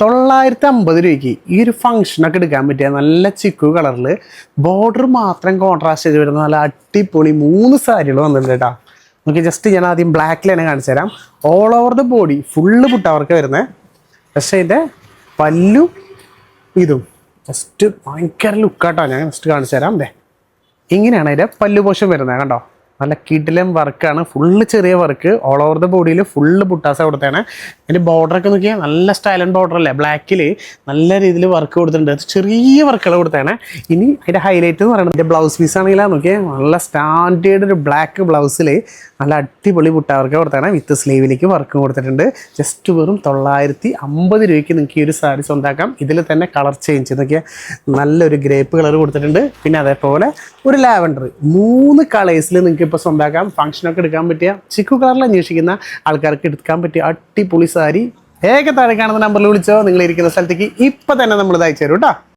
തൊള്ളായിരത്തി അമ്പത് രൂപയ്ക്ക് ഈ ഒരു ഫംഗ്ഷനൊക്കെ എടുക്കാൻ പറ്റിയ നല്ല ചിക്കു കളറിൽ ബോർഡർ മാത്രം കോൺട്രാസ്റ്റ് ചെയ്ത് വരുന്ന നല്ല അടിപൊളി മൂന്ന് സാരികൾ വന്നിട്ടുണ്ട് കേട്ടോ നമുക്ക് ജസ്റ്റ് ഞാൻ ആദ്യം ബ്ലാക്കിൽ തന്നെ കാണിച്ചു തരാം. All over the body full പുട്ടവർക്ക് വരുന്നത് പക്ഷേ ഇതിന്റെ പല്ലു ഇതും. ജസ്റ്റ് ഭയങ്കര ലുക്കാട്ടോ ഞാൻ ജസ്റ്റ് കാണിച്ചു തരാം. അതെ ഇങ്ങനെയാണ് അതിന്റെ പല്ലു പോഷം വരുന്നത്. കണ്ടോ? നല്ല കിടിലം വർക്കാണ് ഫുള്ള് ചെറിയ വർക്ക് ഓൾ ഓവർ ദ ബോഡിയിൽ ഫുള്ള് പുട്ടാസ കൊടുത്താണ് അതിന്റെ ബോർഡറൊക്കെ നോക്കിയാൽ നല്ല സ്റ്റൈലൻ ബോർഡർ അല്ലേ? ബ്ലാക്കിൽ നല്ല രീതിയിൽ വർക്ക് കൊടുത്തിട്ടുണ്ട്. ചെറിയ വർക്കുകൾ കൊടുത്താണ് ഇനി അതിന്റെ ഹൈലൈറ്റ് എന്ന് പറയുന്നത് എന്റെ ബ്ലൗസ് പീസ് ആണെങ്കിൽ നോക്കിയാൽ നല്ല സ്റ്റാൻഡേർഡ് ഒരു ബ്ലാക്ക് ബ്ലൗസിൽ നല്ല അടിപൊളി പുട്ട വർക്ക് കൊടുത്താണ് വിത്ത് സ്ലീവിലേക്ക് വർക്ക് കൊടുത്തിട്ടുണ്ട്. ജസ്റ്റ് വെറും തൊള്ളായിരത്തി അമ്പത് രൂപയ്ക്ക് നിങ്ങൾക്ക് ഈ ഒരു സാരി സ്വന്താക്കാം. ഇതിൽ തന്നെ കളർ ചേഞ്ച് നോക്കിയാൽ നല്ലൊരു ഗ്രേപ്പ് കളർ കൊടുത്തിട്ടുണ്ട്. പിന്നെ അതേപോലെ ഒരു ലാവൻഡർ. മൂന്ന് കളേഴ്സിൽ നിങ്ങൾക്ക് ഇപ്പോൾ സ്വന്തമാക്കാം ഫംഗ്ഷനൊക്കെ എടുക്കാൻ പറ്റിയ ചിക്കു കളറിൽ അന്വേഷിക്കുന്ന ആൾക്കാർക്ക് എടുക്കാൻ പറ്റിയ അടിപൊളി സാരി. ഏക താഴെ കാണുന്ന നമ്പറിൽ വിളിച്ചോ. നിങ്ങൾ ഇരിക്കുന്ന സ്ഥലത്തേക്ക് ഇപ്പം തന്നെ നമ്മൾ ഇത് അയച്ചു തരും കേട്ടോ